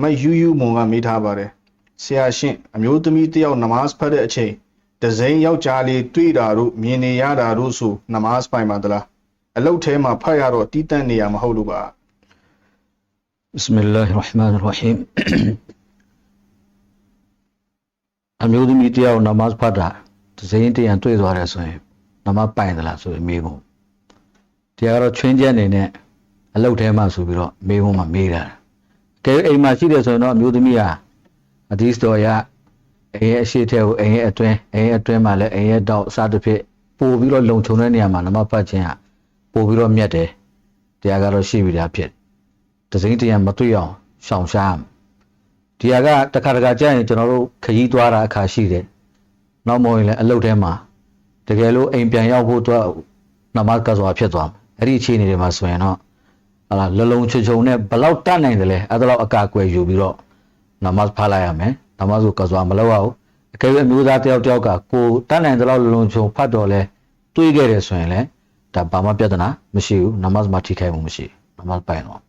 မယူယူမွန်ကမေးထားပါတယ်ဆရာရှင်အမျိုးသမီးတစ်ယောက်နမတ်ဖတ်တဲ့အချိန်ဒဇိန်ယောက်ျားလေးတွေ့တာတို့မြင်နေရတာတို့ဆိုနမတ်ပိုင်ပါသလားအလုတ်ထဲမှာဖတ်ရတော့တီးတန့်နေရမဟုတ်လို့ပါ بسم الله الرحمن الرحيم အမျိုးသမီးတယောက်နမတ်ဖတ်တာတစ်စိမ်းတရံတွေ့သွားတယ်ဆိုရင်နမတ်ပိုင်သလားဆိုရင်မေးဖို့တရားကတော့ချွင်းချက်အနေနဲ့အလုတ်ထဲမှာဆိုပြီးတော့မေးဖို့မှမေးတာ ကဲအိမ်မှာရှိတယ်ဆိုရင်တော့အမျိုးသမီးဟာအဒီစတော်ရအိမ်ရဲ့အရှိထဲကိုအိမ်ရဲ့အတွင်းအိမ်ရဲ့အတွင်းမှာလည်းအိမ်ရဲ့တောက်အစားတစ်ဖြစ်ပို့ပြီးတော့လုံခြုံတဲ့နေရာမှာနမတ်ဖတ်ခြင်းဟာပို့ပြီးတော့မြတ်တယ်တရားကတော့ရှိပြီးသားဖြစ်တစိမ့်တရံမတွေ့အောင်ရှောင်ရှားရမယ်ဒီဟာကတစ်ခါတစ်ခါကြာရင်ကျွန်တော်တို့ခရီးသွားတာအခါရှိတယ်နောက်မဟုတ်ရင်လည်းအလုပ်ထဲမှာတကယ်လို့အိမ်ပြန်ရောက်ဖို့အတွက်နမတ်ကစွာဖြစ်သွားမယ်အဲ့ဒီအခြေအနေတွေမှာဆိုရင်တော့ ဟာလာလလုံးချုံချုံနဲ့ဘလောက်တတ်နိုင်တယ်လဲအဲ့ဒါတော့အကာအကွယ်ယူပြီးတော့နမတ်ဖားလိုက်ရမယ်နမတ်ကိုကစွာမလုပ်ရဘူးအကယ်၍အမျိုးသားတယောက်တယောက်ကကိုတတ်နိုင်တဲ့လောက်လလုံးချုံဖတ်တော်လဲတွေးခဲ့တယ်ဆိုရင်လည်းဒါဘာမှပြဿနာမရှိဘူးနမတ်မှာထိခိုက်မှုမရှိဘူးနမတ်ပိုင်တော့